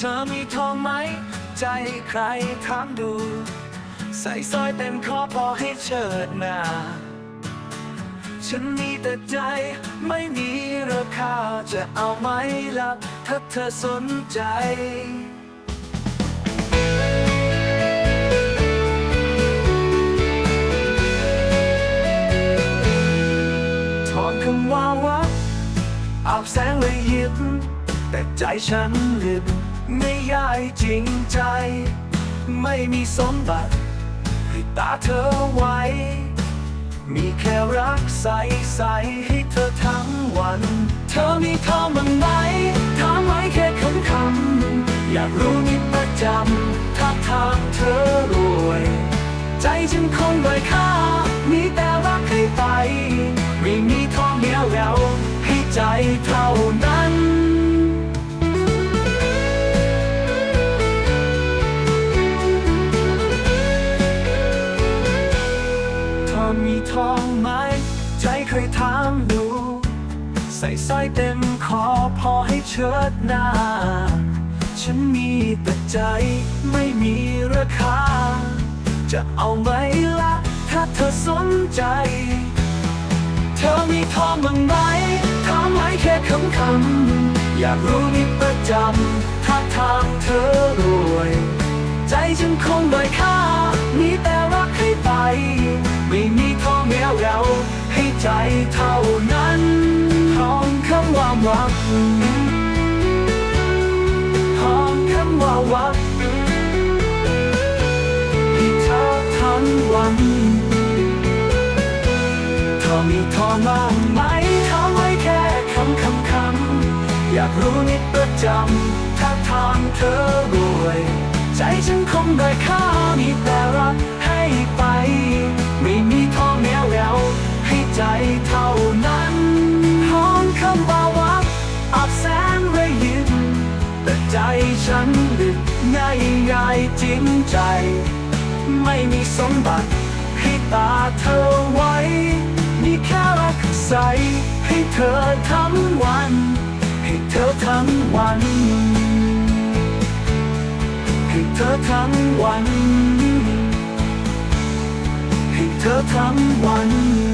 เธอมีทองไหม ใจใครถามดู ใส่สร้อยเต็มคอพอให้เชิดหน้า ฉันมีแต่ใจไม่มีราคาจะเอาไหมล่ะถ้าเธอสนใจถอนคำว่าวัดอาบแสงเลยยิบแต่ใจฉันลิบ ไม่ยายจริงใจ ไม่มีสมบัติให้ตาเธอไว้ มีแค่รักใสใสให้เธอทั้งวัน เธอมีทองบ้างไหมถามไว้แค่คำคำๆอยากรู้นิดประจำถ้าทางเธอรวย ใจฉันคงด้ค่า มีแต่รักให้ไป ไม่มีทองเหนียวแล้วให้ใจเท่า นั้นเธอมีทองไหม ใจเคยถามดู ใส่สร้อยเต็มคอพอให้เชิดหน้า ฉันมีแต่ใจไม่มีราคา จะเอาไหมล่ะ ถ้าเธอสนใจ เธอมีทองบ้างไหมถามไว้แค่คำคำๆอยากรู้นิดประจำถ้าทางเธอรวย ใจฉันคงด้อยค่า รักทองคำว่ารักให้เธอทั้งวันเธอมีทองบ้างไหมถามไว้แค่คำคำคำอยากรู้นิดประจำถ้าทางเธอรวย ใจฉันคงได้ค่า ฉันดึกง่ายง่ายๆจริงใจ ไม่มีสมบัติให้ตาเธอไว้มีแค่รักใส ให้เธอทั้งวัน ให้เธอทั้งวัน ให้เธอทั้งวัน ให้เธอทั้งวัน